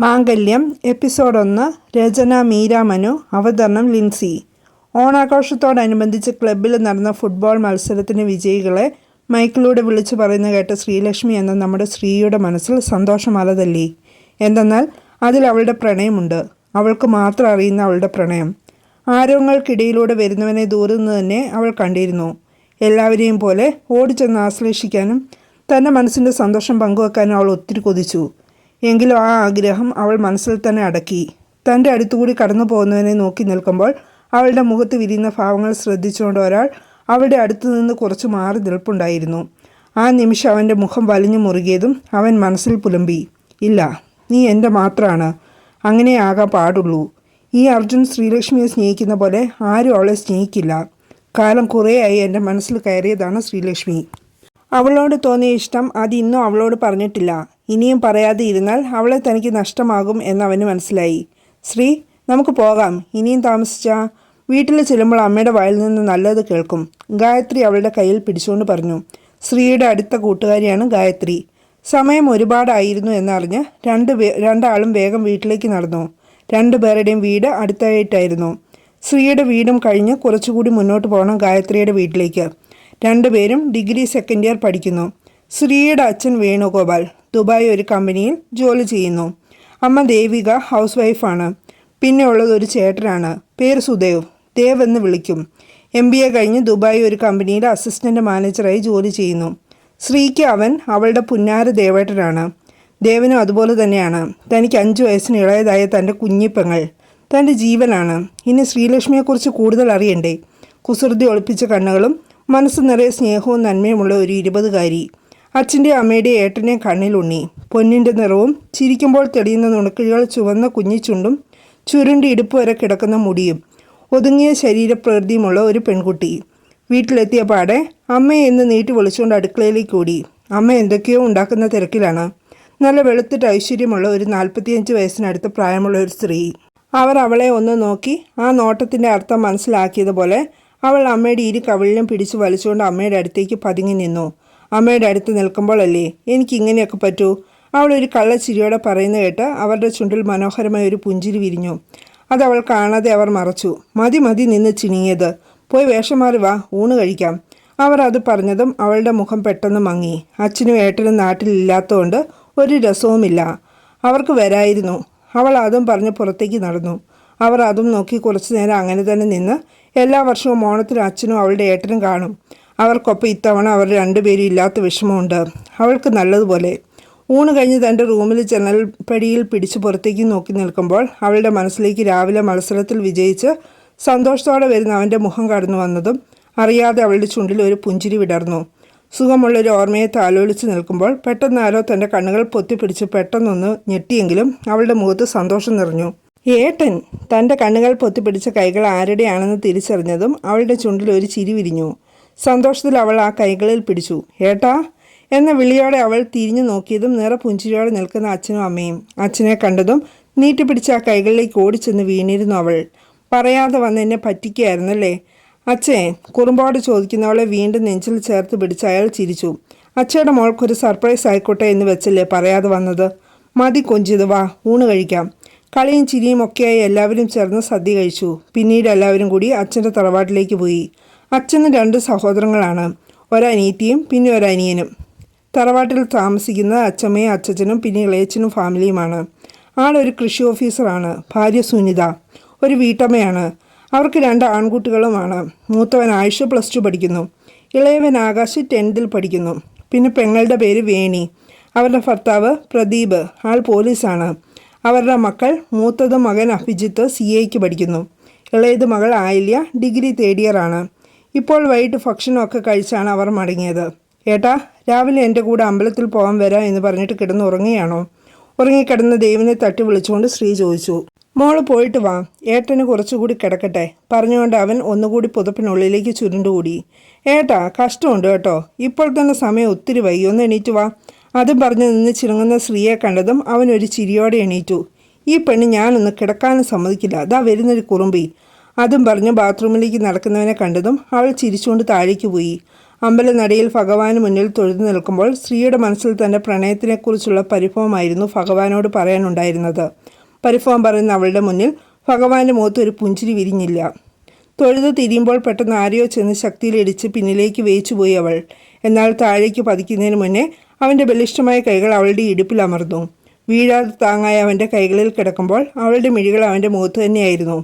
മാംഗല്യം episode ഒന്ന് രചന മീരാമനു അവതരണം ലിൻസി. ഓണാഘോഷത്തോടനുബന്ധിച്ച് ക്ലബ്ബിൽ നടന്ന ഫുട്ബോൾ മത്സരത്തിന് വിജയികളെ മൈക്കിലൂടെ വിളിച്ചു പറയുന്ന കേട്ട ശ്രീലക്ഷ്മി എന്ന നമ്മുടെ ശ്രീയുടെ മനസ്സിൽ സന്തോഷം തല്ലി എന്തെന്നാൽ അതിൽ അവളുടെ പ്രണയമുണ്ട്. അവൾക്ക് മാത്രം അറിയുന്ന അവളുടെ പ്രണയം. ആരവങ്ങൾക്കിടയിലൂടെ വരുന്നവനെ ദൂരെ നിന്ന് തന്നെ അവൾ കണ്ടിരുന്നു. എല്ലാവരെയും പോലെ ഓടിച്ചെന്ന് ആശ്ലേഷിക്കാനും തന്റെ മനസ്സിന്റെ സന്തോഷം പങ്കുവെക്കാനും അവൾ ഒത്തിരി കൊതിച്ചു. എങ്കിലും ആ ആഗ്രഹം അവൾ മനസ്സിൽ തന്നെ അടക്കി. തന്റെ അടുത്തുകൂടി കടന്നു പോകുന്നവനെ നോക്കി നിൽക്കുമ്പോൾ അവളുടെ മുഖത്ത് വിരിയുന്ന ഭാവങ്ങൾ ശ്രദ്ധിച്ചുകൊണ്ട് ഒരാൾ അവളുടെ അടുത്തു നിന്ന് കുറച്ച് മാറി നിൽപ്പുണ്ടായിരുന്നു. ആ നിമിഷം അവന്റെ മുഖം വലിഞ്ഞു മുറുകിയതും അവൻ മനസ്സിൽ പുലമ്പി ഇല്ല നീ എന്റെ മാത്രമാണ് അങ്ങനെ ആകാൻ പാടുള്ളൂ. ഈ അർജുൻ ശ്രീലക്ഷ്മിയെ സ്നേഹിക്കുന്ന പോലെ ആരും അവളെ സ്നേഹിക്കില്ല. കാലം കുറേയായി എന്റെ മനസ്സിൽ കയറിയതാണ് ശ്രീലക്ഷ്മി. അവളോട് തോന്നിയ ഇഷ്ടം അത് ഇന്നും അവളോട് പറഞ്ഞിട്ടില്ല. ഇനിയും പറയാതെ ഇരുന്നാൽ അവളെ തനിക്ക് നഷ്ടമാകും എന്നവന് മനസ്സിലായി. ശ്രീ നമുക്ക് പോകാം. ഇനിയും താമസിച്ചാ വീട്ടിൽ ചെല്ലുമ്പോൾ അമ്മയുടെ വായിൽ നിന്ന് നല്ലത് കേൾക്കും. ഗായത്രി അവളുടെ കയ്യിൽ പിടിച്ചുകൊണ്ട് പറഞ്ഞു. ശ്രീയുടെ അടുത്ത കൂട്ടുകാരിയാണ് ഗായത്രി. സമയം ഒരുപാടായിരുന്നു എന്നറിഞ്ഞ് രണ്ട് രണ്ടാളും വേഗം വീട്ടിലേക്ക് നടന്നു. രണ്ടുപേരുടെയും വീട് അടുത്തായിട്ടായിരുന്നു. ശ്രീയുടെ വീടും കഴിഞ്ഞ് കുറച്ചുകൂടി മുന്നോട്ട് പോകണം ഗായത്രിയുടെ വീട്ടിലേക്ക്. രണ്ടുപേരും ഡിഗ്രി സെക്കൻഡ് ഇയർ പഠിക്കുന്നു. ശ്രീയുടെ അച്ഛൻ വേണുഗോപാൽ. ദുബായ് ഒരു കമ്പനിയിൽ ജോലി ചെയ്യുന്നു. അമ്മ ദേവിക ഹൗസ് വൈഫാണ് പിന്നെ ഉള്ളത് ഒരു ചേട്ടനാണ്. പേര് സുദേവ്. ദേവ് എന്ന് വിളിക്കും. എം ബി എ കഴിഞ്ഞ് ദുബായ് ഒരു കമ്പനിയിൽ അസിസ്റ്റന്റ് മാനേജറായി ജോലി ചെയ്യുന്നു. ശ്രീക്ക് അവൻ അവളുടെ പുന്നാര ദേവേട്ടനാണ്. ദേവനും അതുപോലെ തന്നെയാണ്. തനിക്ക് അഞ്ച് വയസ്സിന് ഇളയതായ തന്റെ കുഞ്ഞിപ്പങ്ങൾ. തന്റെ ജീവനാണ്. ഇനി ശ്രീലക്ഷ്മിയെക്കുറിച്ച് കൂടുതൽ അറിയണ്ടേ? കുസൃതി ഒളിപ്പിച്ച കണ്ണുകളും മനസ്സ് നിറയെ സ്നേഹവും നന്മയുമുള്ള ഒരു ഇരുപതുകാരി. അച്ഛന്റെ അമ്മയുടെ ഏട്ടനെ കണ്ണിലുണ്ണി പൊന്നിന്റെ നിറവും ചിരിക്കുമ്പോൾ തെളിയുന്ന നുണക്കിഴികൾ ചുവന്ന കുഞ്ഞിച്ചുണ്ടും ചുരുണ്ട് ഇടുപ്പ് വരെ കിടക്കുന്ന മുടിയും. ഒതുങ്ങിയ ശരീരപ്രകൃതിയുമുള്ള ഒരു പെൺകുട്ടി. വീട്ടിലെത്തിയ പാടെ അമ്മയെ എന്ന് നീട്ടി വിളിച്ചുകൊണ്ട് അടുക്കളയിലേക്ക് ഓടി. അമ്മ എന്തൊക്കെയോ ഉണ്ടാക്കുന്ന തിരക്കിലാണ്. നല്ല വെളുത്തിട്ട് ഐശ്വര്യമുള്ള ഒരു നാൽപ്പത്തിയഞ്ച് വയസ്സിനടുത്ത് പ്രായമുള്ള ഒരു സ്ത്രീ. അവർ അവളെ ഒന്ന് നോക്കി ആ നോട്ടത്തിന്റെ അർത്ഥം മനസ്സിലാക്കിയതുപോലെ അവൾ അമ്മയുടെ ഇരു കവിളിലും പിടിച്ചു വലിച്ചുകൊണ്ട് അമ്മയുടെ അടുത്തേക്ക് പതുങ്ങി നിന്നു. അമ്മയുടെ അടുത്ത് നിൽക്കുമ്പോഴല്ലേ എനിക്ക് ഇങ്ങനെയൊക്കെ പറ്റൂ? അവൾ ഒരു കള്ളച്ചിരിയോടെ പറയുന്ന കേട്ട് അവരുടെ ചുണ്ടിൽ മനോഹരമായ ഒരു പുഞ്ചിരി വിരിഞ്ഞു. അത് അവൾ കാണാതെ അവർ മറച്ചു. മതി മതി നിന്ന് ചിണിങ്ങിയത്. പോയി വേഷം മാറി വാ ഊണ് കഴിക്കാം. അവർ അത് പറഞ്ഞതും അവളുടെ മുഖം പെട്ടെന്ന് മങ്ങി. അച്ഛനും ഏട്ടനും നാട്ടിലില്ലാത്തതുകൊണ്ട് ഒരു രസവുമില്ല. അവർക്ക് വരായിരുന്നു. അവൾ അതും പറഞ്ഞ് പുറത്തേക്ക് നടന്നു. അവർ അതും നോക്കി കുറച്ചു നേരം അങ്ങനെ തന്നെ നിന്ന് എല്ലാ വർഷവും ഓണത്തിന് അച്ഛനും അവളുടെ ഏട്ടനും കാണും. അവർക്കൊപ്പം ഇത്തവണ അവർ രണ്ടുപേരും ഇല്ലാത്ത വിഷമമുണ്ട്. അവൾക്ക് നല്ലതുപോലെ. ഊണ് കഴിഞ്ഞ് തന്റെ റൂമിൽ ജനൽപ്പടിയിൽ പിടിച്ച് പുറത്തേക്ക് നോക്കി നിൽക്കുമ്പോൾ അവളുടെ മനസ്സിലേക്ക് രാവിലെ മത്സരത്തിൽ വിജയിച്ച് സന്തോഷത്തോടെ വരുന്ന അവന്റെ മുഖം കടന്നു വന്നതും അറിയാതെ അവളുടെ ചുണ്ടിൽ ഒരു പുഞ്ചിരി വിടർന്നു. സുഖമുള്ളൊരു ഓർമ്മയെ താലോലിച്ച് നിൽക്കുമ്പോൾ പെട്ടെന്നാരോ തന്റെ കണ്ണുകൾ പൊത്തിപ്പിടിച്ച് പെട്ടെന്നൊന്ന് ഞെട്ടിയെങ്കിലും അവളുടെ മുഖത്ത് സന്തോഷം നിറഞ്ഞു. ഏട്ടൻ തന്റെ കണ്ണുകൾ പൊത്തിപ്പിടിച്ച കൈകൾ ആരുടെയാണെന്ന് തിരിച്ചറിഞ്ഞതും അവളുടെ ചുണ്ടിൽ ഒരു ചിരി വിരിഞ്ഞു. സന്തോഷത്തിൽ അവൾ ആ കൈകളിൽ പിടിച്ചു. ഏട്ടാ എന്ന വിളിയോടെ അവൾ തിരിഞ്ഞു നോക്കിയതും നിറ പുഞ്ചിരിയോടെ നിൽക്കുന്ന അച്ഛനും അമ്മയും. അച്ഛനെ കണ്ടതും നീട്ടിപ്പിടിച്ച ആ കൈകളിലേക്ക് ഓടിച്ചെന്ന് വീണിരുന്നു അവൾ. പറയാതെ വന്ന് എന്നെ പറ്റിക്കുകയായിരുന്നല്ലേ അച്ഛേ കുറുമ്പോട് ചോദിക്കുന്നവളെ വീണ്ടും നെഞ്ചിൽ ചേർത്ത് പിടിച്ച് അയാൾ ചിരിച്ചു. അച്ഛയുടെ മോൾക്കൊരു സർപ്രൈസ് ആയിക്കോട്ടെ എന്ന് വെച്ചല്ലേ പറയാതെ വന്നത്? മതി കൊഞ്ചിത് വാ ഊണ് കഴിക്കാം. കളിയും ചിരിയും ഒക്കെയായി എല്ലാവരും ചേർന്ന് സദ്യ കഴിച്ചു. പിന്നീട് എല്ലാവരും കൂടി അച്ഛന്റെ തറവാട്ടിലേക്ക് പോയി. അച്ഛന് രണ്ട് സഹോദരങ്ങളാണ്. ഒരനീത്തിയും പിന്നെ ഒരനിയനും. തറവാട്ടിൽ താമസിക്കുന്ന അച്ഛമ്മയും അച്ഛച്ചനും പിന്നെ ഇളയച്ചനും ഫാമിലിയുമാണ്. ആളൊരു കൃഷി ഓഫീസറാണ്. ഭാര്യ സുനിത. ഒരു വീട്ടമ്മയാണ്. അവർക്ക് രണ്ട് ആൺകുട്ടികളുമാണ്. മൂത്തവൻ ആയുഷ് പ്ലസ് ടു പഠിക്കുന്നു. ഇളയവൻ ആകാശ് ടെൻത്തിൽ പഠിക്കുന്നു. പിന്നെ പെങ്ങളുടെ പേര് വേണി. അവരുടെ ഭർത്താവ് പ്രദീപ്. ആൾ പോലീസാണ് അവരുടെ മക്കൾ മൂത്തത് മകൻ അഭിജിത്ത് സി എക്ക് പഠിക്കുന്നു. ഇളയത് മകൾ ആയില്യ ഡിഗ്രി തേർഡ് ആണ്. ഇപ്പോൾ വൈകിട്ട് ഭക്ഷണമൊക്കെ കഴിച്ചാണ് അവർ മടങ്ങിയത്. ഏട്ടാ രാവിലെ എന്റെ കൂടെ അമ്പലത്തിൽ പോകാൻ വരാം എന്ന് പറഞ്ഞിട്ട് കിടന്ന് ഉറങ്ങുകയാണോ? ഉറങ്ങിക്കിടന്ന് ദൈവനെ തട്ടി വിളിച്ചുകൊണ്ട് ശ്രീ ചോദിച്ചു. മോൾ പോയിട്ട് വാ ഏട്ടന് കുറച്ചുകൂടി കിടക്കട്ടെ പറഞ്ഞുകൊണ്ട് അവൻ ഒന്നുകൂടി പുതപ്പിനുള്ളിലേക്ക് ചുരുണ്ടുകൂടി. ഏട്ടാ കഷ്ടമുണ്ട് കേട്ടോ. ഇപ്പോൾ തന്നെ സമയം ഒത്തിരി വൈകി. ഒന്ന് എണീറ്റ് വാ. അതും പറഞ്ഞ് നിന്ന് ചിണുങ്ങുന്ന സ്ത്രീയെ കണ്ടതും അവൻ ഒരു ചിരിയോടെ എണീറ്റു. ഈ പെണ്ണ് ഞാനൊന്ന് കിടക്കാനും സമ്മതിക്കില്ല. അതാ വരുന്നൊരു കുറുമ്പി. അതും പറഞ്ഞ് ബാത്റൂമിലേക്ക് നടക്കുന്നവനെ കണ്ടതും അവൾ ചിരിച്ചുകൊണ്ട് താഴേക്ക് പോയി. അമ്പലനടയിൽ ഭഗവാന് മുന്നിൽ തൊഴുതു നിൽക്കുമ്പോൾ സ്ത്രീയുടെ മനസ്സിൽ തന്റെ പ്രണയത്തിനെക്കുറിച്ചുള്ള പരിഭവമായിരുന്നു ഭഗവാനോട് പറയാനുണ്ടായിരുന്നത്. പരിഭവം പറയുന്ന അവളുടെ മുന്നിൽ ഭഗവാന്റെ മുഖത്ത് ഒരു പുഞ്ചിരി വിരിഞ്ഞില്ല. തൊഴുത് തിരിയുമ്പോൾ പെട്ടെന്ന് ആരെയോ ചെന്ന് ശക്തിയിലിടിച്ച് പിന്നിലേക്ക് വേയിച്ചുപോയി അവൾ. എന്നാൽ താഴേക്ക് പതിക്കുന്നതിന് മുന്നേ അവന്റെ ബലിഷ്ഠമായ കൈകൾ അവളുടെ ഇടുപ്പിൽ അമർന്നു. വീഴാതെ താങ്ങായ അവന്റെ കൈകളിൽ കിടക്കുമ്പോൾ അവളുടെ മിഴികൾ അവന്റെ മുഖത്ത് തന്നെയായിരുന്നു.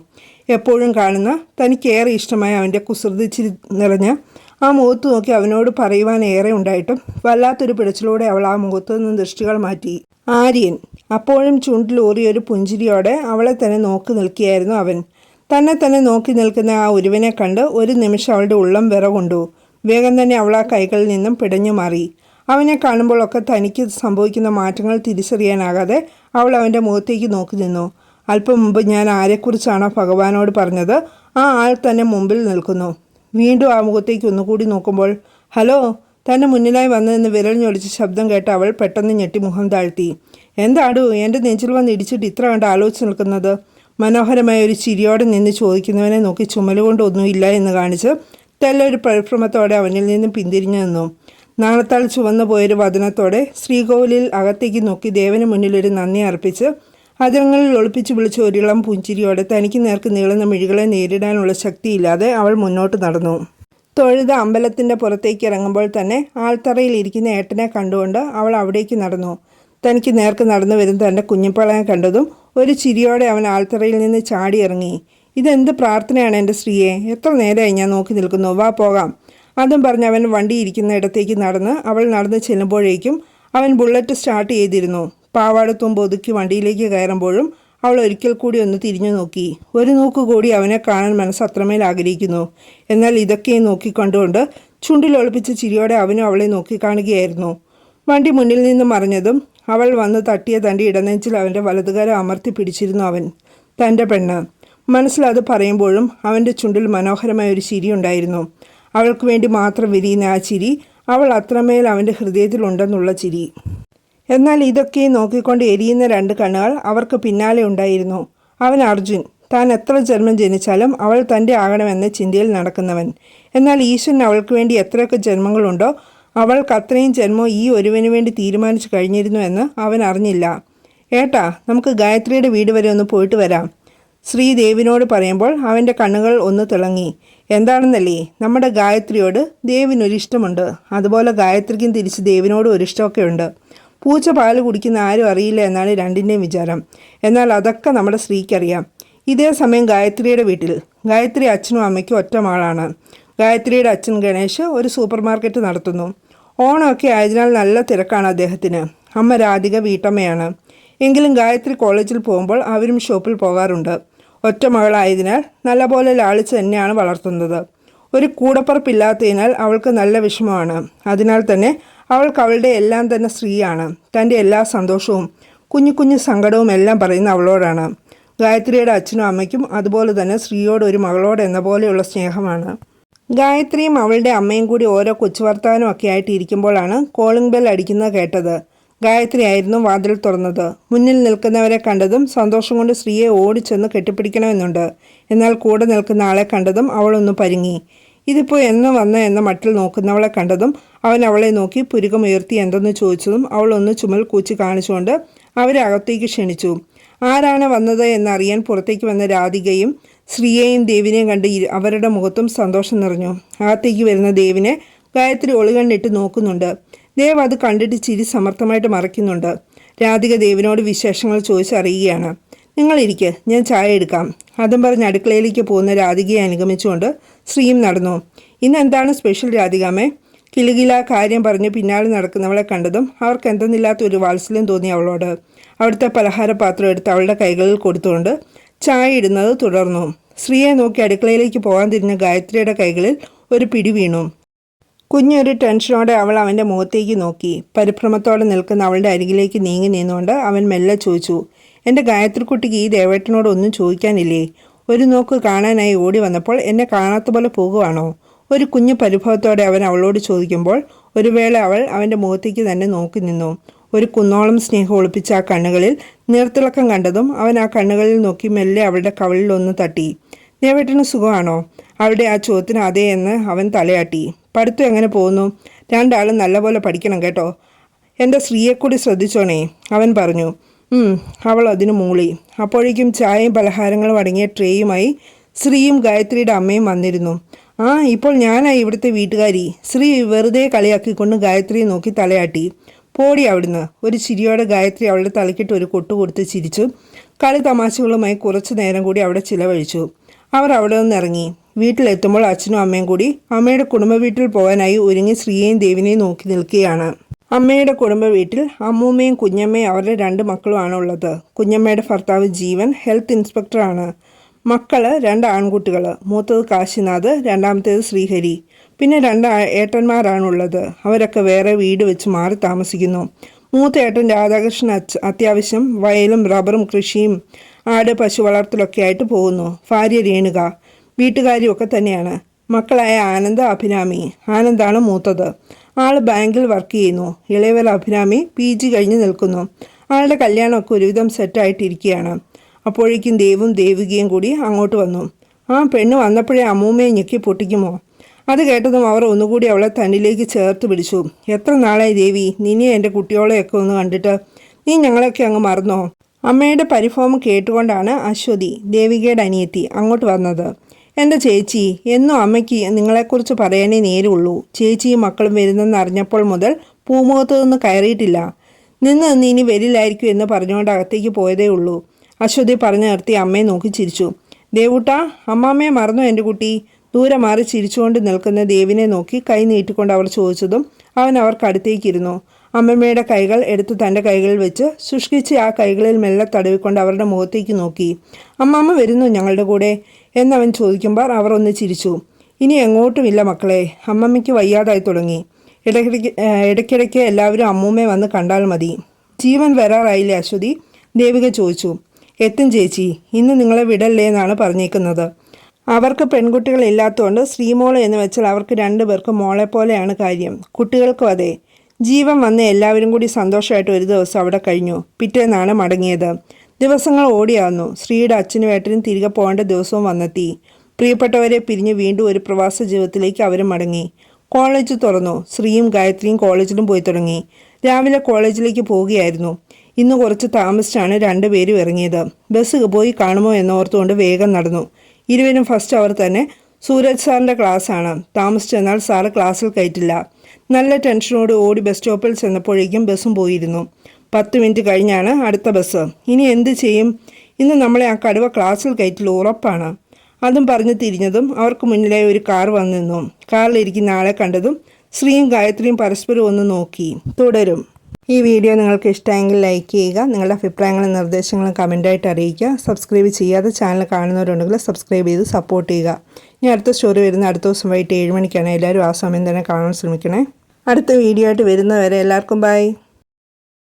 എപ്പോഴും കാണുന്ന തനിക്കേറെ ഇഷ്ടമായ അവന്റെ കുസൃതിച്ചിരി നിറഞ്ഞ ആ മുഖത്ത് നോക്കി അവനോട് പറയുവാൻ ഏറെ ഉണ്ടായിട്ടും വല്ലാത്തൊരു പിടച്ചിലൂടെ അവൾ ആ മുഖത്തു നിന്ന് ദൃഷ്ടികൾ മാറ്റി. ആര്യൻ അപ്പോഴും ചുണ്ടിലൂറിയ ഒരു പുഞ്ചിരിയോടെ അവളെ തന്നെ നോക്കി നിൽക്കുകയായിരുന്നു അവൻ. തന്നെ തന്നെ നോക്കി നിൽക്കുന്ന ആ ഒരുവനെ കണ്ട് ഒരു നിമിഷം അവളുടെ ഉള്ളം വിറകൊണ്ടു. വേഗം തന്നെ അവൾ ആ കൈകളിൽ നിന്നും പിടഞ്ഞു മാറി. അവനെ കാണുമ്പോഴൊക്കെ തനിക്ക് സംഭവിക്കുന്ന മാറ്റങ്ങൾ തിരിച്ചറിയാനാകാതെ അവൾ അവന്റെ മുഖത്തേക്ക് നോക്കി നിന്നു. അല്പം മുമ്പ് ഞാൻ ആരെക്കുറിച്ചാണോ ഭഗവാനോട് പറഞ്ഞത് ആ ആൾ തന്നെ മുമ്പിൽ നിൽക്കുന്നു. വീണ്ടും ആ മുഖത്തേക്ക് ഒന്നുകൂടി നോക്കുമ്പോൾ ഹലോ തന്റെ മുന്നിലായി വന്നതെന്ന് വിരൽ ഞൊടിച്ച ശബ്ദം കേട്ട് അവൾ പെട്ടെന്ന് ഞെട്ടി മുഖം താഴ്ത്തി. എന്താടു എന്റെ നെഞ്ചിൽ വന്ന് ഇടിച്ചിട്ട് ഇത്ര കണ്ട് ആലോചിച്ച് നിൽക്കുന്നത്? മനോഹരമായ ഒരു ചിരിയോടെ നിന്ന് ചോദിക്കുന്നവനെ നോക്കി ചുമലുകൊണ്ടൊന്നുമില്ല എന്ന് കാണിച്ച് തെല്ലൊരു പരിഭ്രമത്തോടെ അവനിൽ നിന്നും പിന്തിരിഞ്ഞു നിന്നു. നാളത്താൽ ചുവന്നു പോയൊരു വദനത്തോടെ ശ്രീകോവിലിൽ അകത്തേക്ക് നോക്കി ദേവന് മുന്നിൽ ഒരു നന്ദി അർപ്പിച്ച് അതിരങ്ങളിൽ ഒളിപ്പിച്ച് വിളിച്ച ഒരിളം പുഞ്ചിരിയോടെ തനിക്ക് നേർക്ക് നീളുന്ന മിഴികളെ നേരിടാനുള്ള ശക്തിയില്ലാതെ അവൾ മുന്നോട്ട് നടന്നു. തൊഴുത അമ്പലത്തിന്റെ പുറത്തേക്ക് ഇറങ്ങുമ്പോൾ തന്നെ ആൾത്തറയിൽ ഇരിക്കുന്ന ഏട്ടനെ കണ്ടുകൊണ്ട് അവൾ അവിടേക്ക് നടന്നു. തനിക്ക് നേർക്ക് നടന്നു വരുന്ന തന്റെ കുഞ്ഞിപ്പളയെ കണ്ടതും ഒരു ചിരിയോടെ അവൻ ആൾത്തറയിൽ നിന്ന് ചാടി ഇറങ്ങി. ഇതെന്ത് പ്രാർത്ഥനയാണ് എന്റെ സ്ത്രീയെ? എത്ര നേരമായി ഞാൻ നോക്കി നിൽക്കുന്നു. വാ പോകാം. അതും പറഞ്ഞ് അവൻ വണ്ടി ഇരിക്കുന്ന ഇടത്തേക്ക് നടന്ന് അവൾ നടന്ന് ചെല്ലുമ്പോഴേക്കും അവൻ ബുള്ളറ്റ് സ്റ്റാർട്ട് ചെയ്തിരുന്നു. പാവാടത്തുമ്പ് ഒതുക്കി വണ്ടിയിലേക്ക് കയറുമ്പോഴും അവൾ ഒരിക്കൽ കൂടി ഒന്ന് തിരിഞ്ഞു നോക്കി. ഒരു നോക്ക് കൂടി അവനെ കാണാൻ മനസ്സ് അത്രമേൽ ആഗ്രഹിക്കുന്നു. എന്നാൽ ഇതൊക്കെയും നോക്കിക്കൊണ്ടുകൊണ്ട് ചുണ്ടിൽ ഒളിപ്പിച്ച ചിരിയോടെ അവനും അവളെ നോക്കിക്കാണുകയായിരുന്നു വണ്ടി മുന്നിൽ നിന്ന് മറിഞ്ഞതും അവൾ വന്ന് തട്ടിയ തന്റെ ഇടനെഞ്ചിൽ അവന്റെ വലതുകാരം അമർത്തി പിടിച്ചിരുന്നു അവൻ. തന്റെ പെണ്ണ്. മനസ്സിലത് പറയുമ്പോഴും അവന്റെ ചുണ്ടിൽ മനോഹരമായ ഒരു ചിരി ഉണ്ടായിരുന്നു. അവൾക്ക് വേണ്ടി മാത്രം വിരിയുന്ന ആ ചിരി അവൾ അത്രമേൽ അവന്റെ ഹൃദയത്തിലുണ്ടെന്നുള്ള ചിരി. എന്നാൽ ഇതൊക്കെ നോക്കിക്കൊണ്ട് എരിയുന്ന രണ്ട് കണ്ണുകൾ അവർക്ക് പിന്നാലെ ഉണ്ടായിരുന്നു. അവൻ അർജുൻ താൻ എത്ര ജന്മം ജനിച്ചാലും അവൾ തന്റെ ആകണമെന്ന ചിന്തയിൽ നടക്കുന്നവൻ. എന്നാൽ ഈശ്വരൻ അവൾക്ക് വേണ്ടി എത്രയൊക്കെ ജന്മങ്ങളുണ്ടോ അവൾക്ക് അത്രയും ജന്മം ഈ ഒരുവന് വേണ്ടി തീരുമാനിച്ചു കഴിഞ്ഞിരുന്നു എന്ന് അവൻ അറിഞ്ഞില്ല. ഏട്ടാ നമുക്ക് ഗായത്രിയുടെ വീട് വരെ ഒന്ന് പോയിട്ട് വരാം ശ്രീദേവിനോട് പറയുമ്പോൾ അവന്റെ കണ്ണുകൾ ഒന്ന് തിളങ്ങി. എന്താണെന്നല്ലേ നമ്മുടെ ഗായത്രിയോട് ദേവിനൊരിഷ്ടമുണ്ട്. അതുപോലെ ഗായത്രിക്കും തിരിച്ച് ദേവിനോട് ഒരിഷ്ടമൊക്കെ ഉണ്ട് പൂച്ച പാൽ കുടിക്കുന്ന ആരും അറിയില്ല എന്നാണ് രണ്ടിന്റെയും വിചാരം. എന്നാൽ അതൊക്കെ നമ്മുടെ സ്ത്രീക്കറിയാം. ഇതേ സമയം ഗായത്രിയുടെ വീട്ടിൽ. ഗായത്രി അച്ഛനും അമ്മയ്ക്കും ഒറ്റ മാളാണ്. ഗായത്രിയുടെ അച്ഛൻ ഗണേഷ് ഒരു സൂപ്പർ മാർക്കറ്റ് നടത്തുന്നു. ഓണമൊക്കെ ആയതിനാൽ നല്ല തിരക്കാണ് അദ്ദേഹത്തിന്. അമ്മ രാധിക വീട്ടമ്മയാണ്. എങ്കിലും ഗായത്രി കോളേജിൽ പോകുമ്പോൾ അവരും ഷോപ്പിൽ പോകാറുണ്ട്. ഒറ്റ മകളായതിനാൽ നല്ലപോലെ ലാളിച്ച് തന്നെയാണ് വളർത്തുന്നത്. ഒരു കൂടപ്പറപ്പില്ലാത്തതിനാൽ അവൾക്ക് നല്ല വിഷമമാണ്. അതിനാൽ തന്നെ അവൾക്ക് അവളുടെ എല്ലാം തന്നെ സ്ത്രീയാണ്. തന്റെ എല്ലാ സന്തോഷവും കുഞ്ഞു കുഞ്ഞു സങ്കടവും എല്ലാം പറയുന്ന അവളോടാണ്. ഗായത്രിയുടെ അച്ഛനും അമ്മയ്ക്കും അതുപോലെ തന്നെ സ്ത്രീയോട് ഒരു മകളോട് എന്ന പോലെയുള്ള സ്നേഹമാണ്. ഗായത്രിയും അവളുടെ അമ്മയും കൂടി ഓരോ കൊച്ചു വർത്താനം ഒക്കെ ആയിട്ട് ഇരിക്കുമ്പോഴാണ് കോളിംഗ് ബെൽ അടിക്കുന്നത് കേട്ടത്. ഗായത്രി ആയിരുന്നു വാതിൽ തുറന്നത്. മുന്നിൽ നിൽക്കുന്നവരെ കണ്ടതും സന്തോഷം കൊണ്ട് സ്ത്രീയെ ഓടിച്ചെന്ന് കെട്ടിപ്പിടിക്കണമെന്നുണ്ട്. എന്നാൽ കൂടെ നിൽക്കുന്ന ആളെ കണ്ടതും അവളൊന്ന് പരുങ്ങി. ഇതിപ്പോൾ എന്ന് വന്ന എന്ന മട്ടിൽ നോക്കുന്നവളെ കണ്ടതും അവൻ അവളെ നോക്കി പുരുകമുയർത്തി എന്തെന്ന് ചോദിച്ചതും അവൾ ഒന്ന് ചുമൽ കൂച്ചി കാണിച്ചുകൊണ്ട് അവരെ അകത്തേക്ക് ക്ഷണിച്ചു. ആരാണ് വന്നത് എന്നറിയാൻ പുറത്തേക്ക് വന്ന രാധികയും ശ്രീയെയും ദേവിനെയും കണ്ട് അവരുടെ മുഖത്തും സന്തോഷം നിറഞ്ഞു. അകത്തേക്ക് വരുന്ന ദേവിനെ ഗായത്രി ഒളികണ്ണിട്ട് നോക്കുന്നുണ്ട്. ദേവ് അത് കണ്ടിട്ട് ചിരി സമർത്ഥമായിട്ട് മറയ്ക്കുന്നുണ്ട്. രാധിക ദേവിനോട് വിശേഷങ്ങൾ ചോദിച്ചറിയുകയാണ്. നിങ്ങളിരിക്കെ ഞാൻ ചായ എടുക്കാം. അതും പറഞ്ഞ് അടുക്കളയിലേക്ക് പോകുന്ന രാധികയെ അനുഗമിച്ചുകൊണ്ട് ശ്രീയും നടന്നു. ഇന്ന് എന്താണ് സ്പെഷ്യൽ രാധികാമേ കിലുകില കാര്യം പറഞ്ഞ് പിന്നാലെ നടക്കുന്നവളെ കണ്ടതും അവർക്ക് എന്തെന്നില്ലാത്ത ഒരു വാത്സല്യം തോന്നി അവളോട്. അവിടുത്തെ പലഹാരപാത്രം എടുത്ത് അവളുടെ കൈകളിൽ കൊടുത്തുകൊണ്ട് ചായ ഇടുന്നത് തുടർന്നു. ശ്രീയെ നോക്കി അടുക്കളയിലേക്ക് പോകാൻ തിരിഞ്ഞ ഗായത്രിയുടെ കൈകളിൽ ഒരു പിടി വീണു. കുഞ്ഞൊരു ടെൻഷനോടെ അവൾ അവന്റെ മുഖത്തേക്ക് നോക്കി. പരിഭ്രമത്തോടെ നിൽക്കുന്ന അവളുടെ അരികിലേക്ക് നീങ്ങി നിന്നുകൊണ്ട് അവൻ മെല്ലെ ചോദിച്ചു എന്റെ ഗായത്രിക്കുട്ടിക്ക് ഈ ദേവേട്ടനോട് ഒന്നും ചോദിക്കാനില്ലേ? ഒരു നോക്ക് കാണാനായി ഓടി വന്നപ്പോൾ എന്നെ കാണാത്ത പോലെ പോകുവാണോ? ഒരു കുഞ്ഞു പരിഭവത്തോടെ അവൻ അവളോട് ചോദിക്കുമ്പോൾ ഒരു വേള അവൾ അവന്റെ മുഖത്തേക്ക് തന്നെ നോക്കി നിന്നു. ഒരു കുന്നോളം സ്നേഹം ഒളിപ്പിച്ച ആ കണ്ണുകളിൽ നീർത്തിളക്കം കണ്ടതും അവൻ ആ കണ്ണുകളിൽ നോക്കി മെല്ലെ അവളുടെ കവളിൽ ഒന്ന് തട്ടി. ദേവേട്ടന് സുഖമാണോ? അവളുടെ ആ ചോദ്യത്തിന് അതെ എന്ന് അവൻ തലയാട്ടി. പഠിത്തം എങ്ങനെ പോകുന്നു? രണ്ടാളും നല്ലപോലെ പഠിക്കണം കേട്ടോ. എന്റെ സ്ത്രീയെ കൂടി ശ്രദ്ധിച്ചോണേ അവൻ പറഞ്ഞു. അവൾ അതിനു മൂളി. അപ്പോഴേക്കും ചായയും പലഹാരങ്ങളും അടങ്ങിയ ട്രേയുമായി ശ്രീയും ഗായത്രിയുടെ അമ്മയും വന്നിരുന്നു. ആ ഇപ്പോൾ ഞാനായി ഇവിടുത്തെ വീട്ടുകാരി. ശ്രീ വെറുതെ കളിയാക്കിക്കൊണ്ട് ഗായത്രിയെ നോക്കി തലയാട്ടി. പോടി അവിടുന്ന്. ഒരു ചിരിയോടെ ഗായത്രി അവളുടെ തലക്കിട്ട് ഒരു കൊട്ടു കൊടുത്ത് ചിരിച്ചു. കളി തമാശകളുമായി കുറച്ചു നേരം കൂടി അവിടെ ചിലവഴിച്ചു. അവർ അവിടെ നിന്ന് ഇറങ്ങി. വീട്ടിലെത്തുമ്പോൾ അച്ഛനും അമ്മയും കൂടി അമ്മയുടെ കുടുംബ വീട്ടിൽ പോകാനായി ഒരുങ്ങി ശ്രീയെയും ദേവിനെയും നോക്കി നിൽക്കുകയാണ്. അമ്മയുടെ കുടുംബ വീട്ടിൽ അമ്മൂമ്മയും കുഞ്ഞമ്മയും അവരുടെ രണ്ട് മക്കളുമാണ് ഉള്ളത് കുഞ്ഞമ്മയുടെ ഭർത്താവ് ജീവൻ ഹെൽത്ത് ഇൻസ്പെക്ടറാണ്. മക്കൾ രണ്ട് ആൺകുട്ടികൾ മൂത്തത് കാശിനാഥ് രണ്ടാമത്തേത് ശ്രീഹരി. പിന്നെ രണ്ട് ഏട്ടന്മാരാണുള്ളത്. അവരൊക്കെ വേറെ വീട് വെച്ച് മാറി താമസിക്കുന്നു. മൂത്ത ഏട്ടൻ രാധാകൃഷ്ണൻ അത്യാവശ്യം വയലും റബ്ബറും കൃഷിയും ആട് പശു വളർത്തലൊക്കെ ആയിട്ട് പോകുന്നു. ഭാര്യ രേണുക. വീട്ടുകാരിയൊക്കെ തന്നെയാണ്. മക്കളായ ആനന്ദ് അഭിരാമി. ആനന്ദാണ് മൂത്തത്. ആൾ ബാങ്കിൽ വർക്ക് ചെയ്യുന്നു. ഇളയവർ അഭിരാമി പി ജി കഴിഞ്ഞ് നിൽക്കുന്നു. ആളുടെ കല്യാണമൊക്കെ ഒരുവിധം സെറ്റായിട്ടിരിക്കുകയാണ് അപ്പോഴേക്കും ദേവും ദേവികയും കൂടി അങ്ങോട്ട് വന്നു. ആ പെണ്ണ് വന്നപ്പോഴേ അമ്മൂമ്മയെ ഞെക്കി പൊട്ടിക്കുമോ? അത് കേട്ടതും അവർ ഒന്നുകൂടി അവളെ തന്നിലേക്ക് ചേർത്ത് പിടിച്ചു. എത്ര നാളായി ദേവി നിന്നെ എന്റെ കുട്ടിയോളെയൊക്കെ ഒന്ന് കണ്ടിട്ട്. നീ ഞങ്ങളെയൊക്കെ അങ്ങ് മറന്നോ? അമ്മയുടെ പരിഭവം കേട്ടുകൊണ്ടാണ് അശ്വതി ദേവികയുടെ അനിയത്തി അങ്ങോട്ട് വന്നത്. എന്റെ ചേച്ചി എന്നും അമ്മയ്ക്ക് നിങ്ങളെക്കുറിച്ച് പറയാനേ നേരുള്ളൂ ചേച്ചിയും മക്കളും വരുന്നെന്ന് അറിഞ്ഞപ്പോൾ മുതൽ പൂമുഖത്ത് നിന്ന് കയറിയിട്ടില്ല. നിന്ന് നിന്ന് ഇനി വരില്ലായിരിക്കും എന്ന് പറഞ്ഞുകൊണ്ട് അകത്തേക്ക് പോയതേ ഉള്ളൂ. അശ്വതി പറഞ്ഞു നിർത്തി അമ്മയെ നോക്കി ചിരിച്ചു. ദേവൂട്ടാ അമ്മാമ്മയെ മറന്നു എന്റെ കുട്ടി? ദൂരെ മാറി ചിരിച്ചുകൊണ്ട് നിൽക്കുന്ന ദേവിനെ നോക്കി കൈ നീട്ടിക്കൊണ്ട് അവർ ചോദിച്ചതും അവൻ അവർക്ക് അടുത്തേക്കിരുന്നു. അമ്മമ്മയുടെ കൈകൾ എടുത്ത് തന്റെ കൈകളിൽ വെച്ച് ശുഷ്കിച്ച് ആ കൈകളിൽ മെല്ലെ തടവിക്കൊണ്ട് അവരുടെ മുഖത്തേക്ക് നോക്കി. അമ്മാമ്മ വരുന്നു ഞങ്ങളുടെ കൂടെ. എന്നവൻ ചോദിക്കുമ്പോൾ അവർ ഒന്ന് ചിരിച്ചു. ഇനി എങ്ങോട്ടുമില്ല മക്കളെ. അമ്മമ്മയ്ക്ക് വയ്യാതായി തുടങ്ങി. ഇടയ്ക്കിടയ്ക്ക് ഇടയ്ക്കിടയ്ക്ക് എല്ലാവരും അമ്മൂമ്മയെ വന്ന് കണ്ടാൽ മതി. ജീവൻ വരാറായില്ലേ അശ്വതി? ദേവിക ചോദിച്ചു. എത്തും ചേച്ചി. ഇന്ന് നിങ്ങളെ വിടല്ലേ എന്നാണ് പറഞ്ഞേക്കുന്നത്. അവർക്ക് പെൺകുട്ടികൾ ഇല്ലാത്തതുകൊണ്ട് ശ്രീമോളെ എന്ന് വെച്ചാൽ അവർക്ക് രണ്ടുപേർക്കും മോളെ പോലെയാണ് കാര്യം. കുട്ടികൾക്കും അതെ. ജീവൻ വന്ന് എല്ലാവരും കൂടി സന്തോഷമായിട്ട് ഒരു ദിവസം അവിടെ കഴിഞ്ഞു. പിറ്റേന്നാണ് മടങ്ങിയത്. ദിവസങ്ങൾ ഓടിയാന്നു. ശ്രീയുടെ അച്ഛനും ഏട്ടനും തിരികെ പോകേണ്ട ദിവസവും വന്നെത്തി. പ്രിയപ്പെട്ടവരെ പിരിഞ്ഞ് വീണ്ടും ഒരു പ്രവാസ ജീവിതത്തിലേക്ക് അവരും മടങ്ങി. കോളേജ് തുറന്നു. ശ്രീയും ഗായത്രിയും കോളേജിലും പോയി തുടങ്ങി. രാവിലെ കോളേജിലേക്ക് പോവുകയായിരുന്നു. ഇന്ന് കുറച്ച് താമസിച്ചാണ് രണ്ടുപേരും ഇറങ്ങിയത്. ബസ് പോയി കാണുമോ എന്നോർത്തുകൊണ്ട് വേഗം നടന്നു. ഇരുവരും ഫസ്റ്റ് അവർ തന്നെ സൂരജ് സാറിന്റെ ക്ലാസ്സാണ് താമസിച്ചെന്നാൽ സാറ് ക്ലാസ്സിൽ കയറ്റില്ല. നല്ല ടെൻഷനോട് ഓടി ബസ് സ്റ്റോപ്പിൽ ചെന്നപ്പോഴേക്കും ബസ്സും പോയിരുന്നു. പത്ത് മിനിറ്റ് കഴിഞ്ഞാണ് അടുത്ത ബസ്. ഇനി എന്ത് ചെയ്യും? ഇന്ന് നമ്മളെ ആ കടുവ ക്ലാസ്സിൽ കയറ്റില്ല ഉറപ്പാണ്. അതും പറഞ്ഞ് തിരിഞ്ഞതും അവർക്ക് മുന്നിലായി ഒരു കാർ വന്നിരുന്നു. കാറിലിരിക്കുന്ന ആളെ കണ്ടതും ശ്രീയും ഗായത്രിയും പരസ്പരം ഒന്ന് നോക്കി. തുടരും. ഈ വീഡിയോ നിങ്ങൾക്ക് ഇഷ്ടമെങ്കിൽ ലൈക്ക് ചെയ്യുക നിങ്ങളുടെ അഭിപ്രായങ്ങളും നിർദ്ദേശങ്ങളും കമന്റായിട്ട് അറിയിക്കുക. സബ്സ്ക്രൈബ് ചെയ്യാതെ ചാനൽ കാണുന്നവരുണ്ടെങ്കിൽ സബ്സ്ക്രൈബ് ചെയ്ത് സപ്പോർട്ട് ചെയ്യുക. ഇനി അടുത്ത സ്റ്റോറി വരുന്ന അടുത്ത ദിവസം വൈകിട്ട് ഏഴ് മണിക്കാണ്. എല്ലാവരും ആ സമയം തന്നെ കാണാൻ ശ്രമിക്കണേ. അടുത്ത വീഡിയോ ആയിട്ട് വരുന്നവരെ എല്ലാവർക്കും ബൈ.